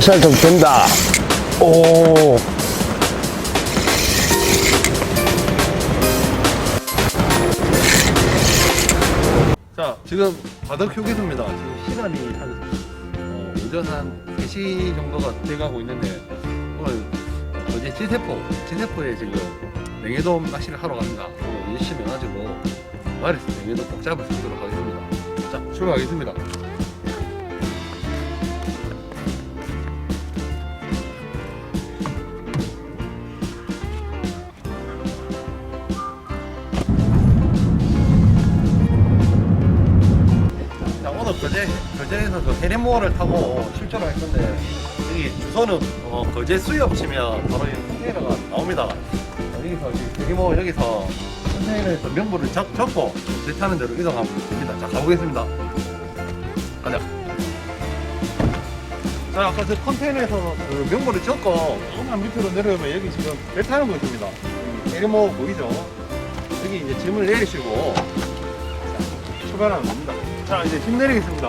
시작 좀 된다. 오. 자, 지금 바닥 휴게소입니다. 지금 시간이 한 어, 오전 한 3시 정도가 돼가고 있는데 오늘 어제 지세포, 지세포에 지금 냉해돔 낚시를 하러 갑니다. 오늘 열심히 해가지고 마을에서 냉해돔 꼭 잡을 수 있도록 하겠습니다. 자, 출발하겠습니다. 거제, 거제에서 그 해리모어를 타고 출조를 할 건데, 여기 주소는 어, 거제 수협 치면 바로 이 컨테이너가 나옵니다. 어, 여기서 지금 해리모어 여기서 컨테이너에서 명부를 적, 적고 배 타는 대로 이동하면 됩니다. 자, 가보겠습니다. 가자. 자, 아까 저 컨테이너에서 그 명부를 적고 조금만 밑으로 내려오면 여기 지금 배 타는 곳입니다. 해리모어 보이죠? 여기 이제 짐을 내리시고 자, 출발하는 겁니다. 자, 이제 힘 내리겠습니다.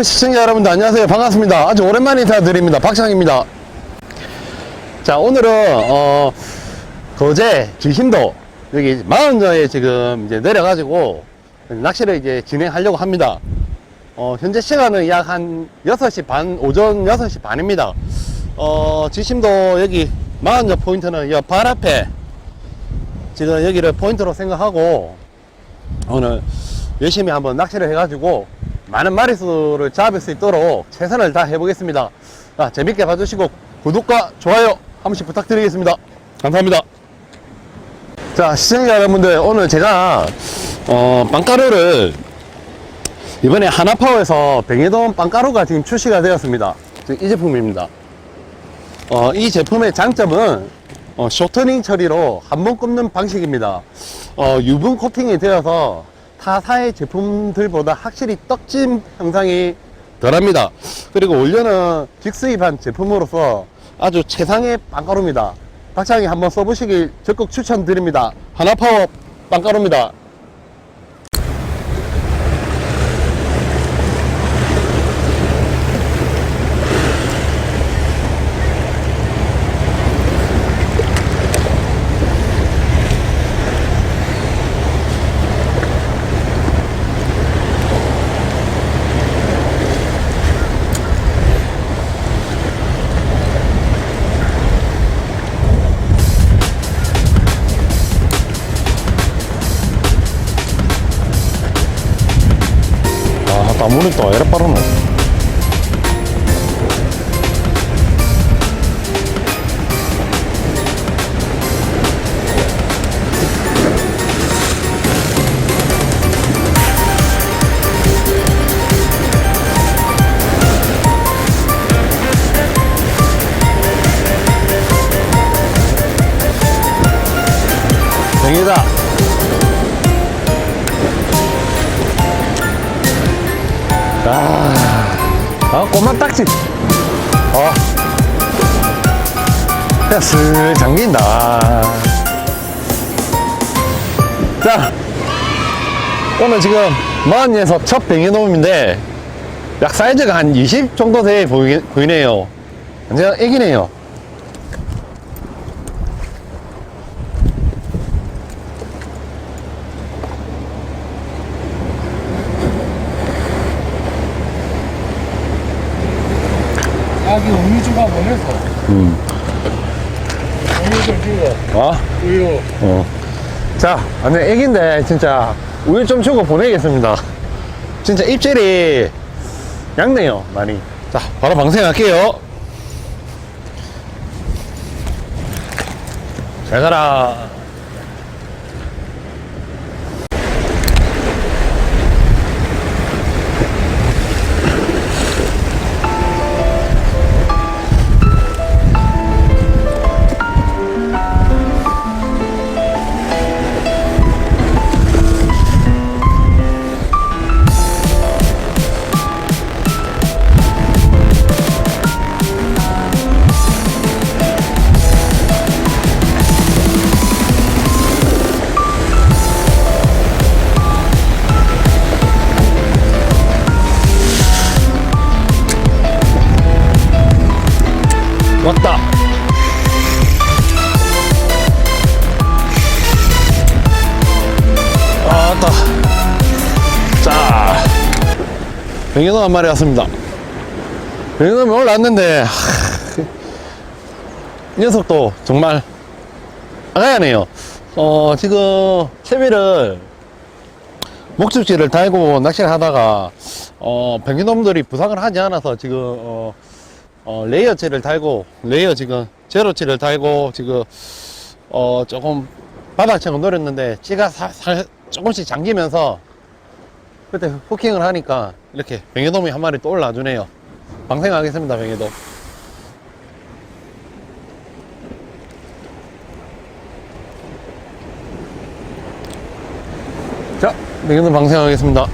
유튜브 시청자 여러분들 안녕하세요. 반갑습니다. 아주 오랜만에 인사드립니다. 박창입니다. 자, 오늘은, 어, 거제 지신도 여기 마흔저에 지금 이제 내려가지고 낚시를 이제 진행하려고 합니다. 어, 현재 시간은 약 한 6시 반, 오전 6시 반입니다. 어, 지심도 여기 마흔저 포인트는 이발 앞에 지금 여기를 포인트로 생각하고 오늘 열심히 한번 낚시를 해가지고 많은 마리수를 잡을 수 있도록 최선을 다 해 보겠습니다. 자, 재밌게 봐주시고 구독과 좋아요 한 번씩 부탁드리겠습니다. 감사합니다. 자, 시청자 여러분들 오늘 제가 어, 빵가루를 이번에 하나파워에서 뱅에돔 빵가루가 지금 출시가 되었습니다. 이 제품입니다. 어, 이 제품의 장점은 어, 쇼트닝 처리로 한 번 굽는 방식입니다. 어, 유분 코팅이 되어서 타사의 제품들보다 확실히 떡짐 형상이 덜합니다. 그리고 원료는 직수입한 제품으로서 아주 최상의 빵가루입니다. 박창이 한번 써보시길 적극 추천드립니다. 하나파워 빵가루입니다. 아, 나 아 꼬마 딱지. 어. 그냥 슬 잠긴다. 자, 오늘 지금 마흔에서 첫 뱅에놈인데, 약 사이즈가 한 20 정도 돼 보이, 보이네요. 완전 애기네요. 보내서 음. 주고 어? 우유 어. 자, 완전 애기인데, 진짜, 우유 좀 주고 보내겠습니다. 진짜 입질이 얇네요, 많이. 자, 바로 방생할게요. 잘 가라. 왔다. 아, 왔다. 자, 병현호 한 마리 왔습니다. 병현호이 올라왔는데, 하, 이 녀석도 정말 아가야네요. 어, 지금 채비를 목줄지를 달고 낚시를 하다가, 어, 병현놈들이 부상을 하지 않아서 지금, 어, 어, 레이어치를 달고, 레이어 지금, 제로치를 달고, 지금, 어, 조금 바닥처럼 노렸는데, 찌가 조금씩 잠기면서, 그때 후킹을 하니까, 이렇게 병해돔이 한 마리 또 올라와주네요. 방생하겠습니다, 병해돔. 자, 병해돔 방생하겠습니다.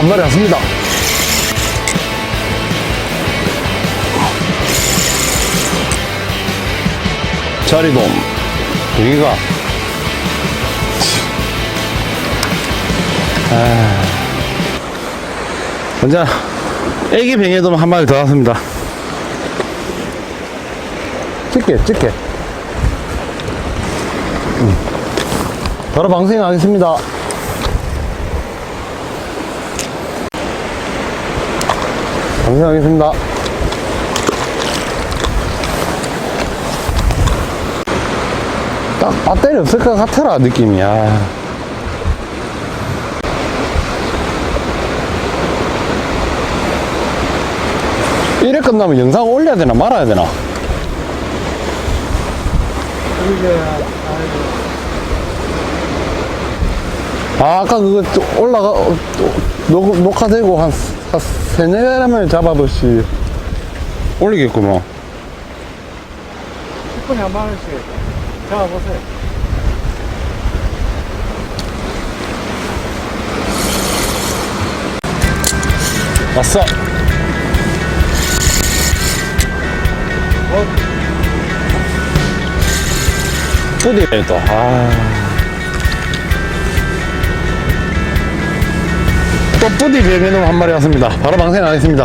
마리 왔습니다. 자리돔. 여기가. 아. 먼저, 애기 병에돔 한 마리 더 왔습니다. 찍게, 찍게. 음. 바로 방생하겠습니다. 방생하겠습니다. 딱 배터리 없을 것 같아라 느낌이야. 이래 끝나면 영상 올려야 되나 말아야 되나? 아, 아까 그거 또 올라가, 녹, 녹화되고 한, 한 세네 사람을 잡아도시 올리겠구만. 10분에 한 만 원씩 잡아보세요. 왔어. 뿌디네 또. 아. 또 뿌디 별개놈 한 마리 왔습니다. 바로 방생하겠습니다.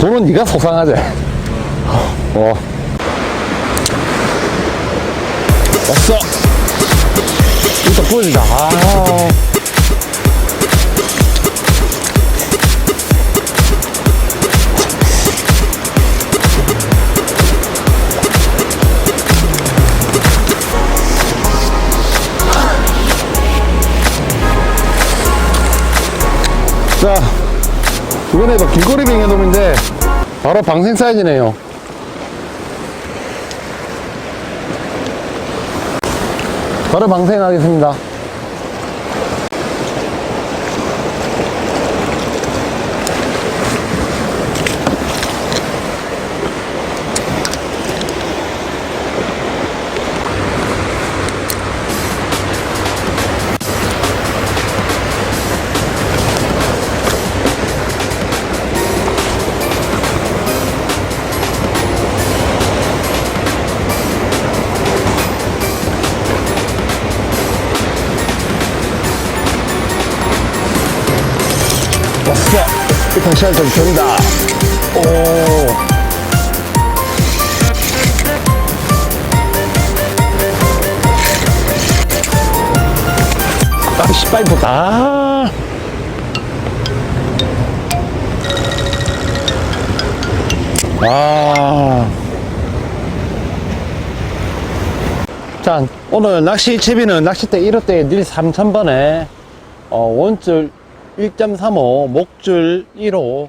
돈은 네가 속상하지. 어. 왔어. 이거 뿌리다. 아. 이번에도 길거리 뱅에돔인데 바로 방생 사이즈네요. 바로 방생하겠습니다. 일단 시간 좀 된다. 오. 아, 씨발, 뭐, 아. 아. 자, 오늘 낚시 채비는 낚싯대 1호대 닐 3000번에 어, 원줄 1.35, 목줄 1호,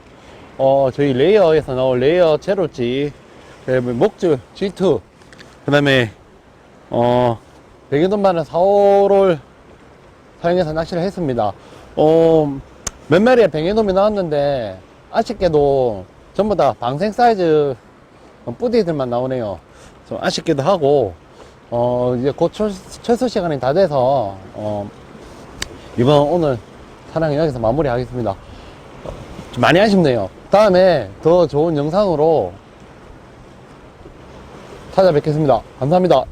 어, 저희 레이어에서 나올 레이어 제로지, 그다음에 목줄 G2, 그 다음에, 어, 백연돈만은 4호를 사용해서 낚시를 했습니다. 어, 몇 마리의 백연돔이 나왔는데, 아쉽게도 전부 다 방생 사이즈 어, 뿌디들만 나오네요. 좀 아쉽기도 하고, 어, 이제 곧 철, 철수 시간이 다 돼서, 어, 이번 오늘 사랑 여기서 마무리 하겠습니다. 어, 좀 많이 아쉽네요. 다음에 더 좋은 영상으로 찾아뵙겠습니다. 감사합니다.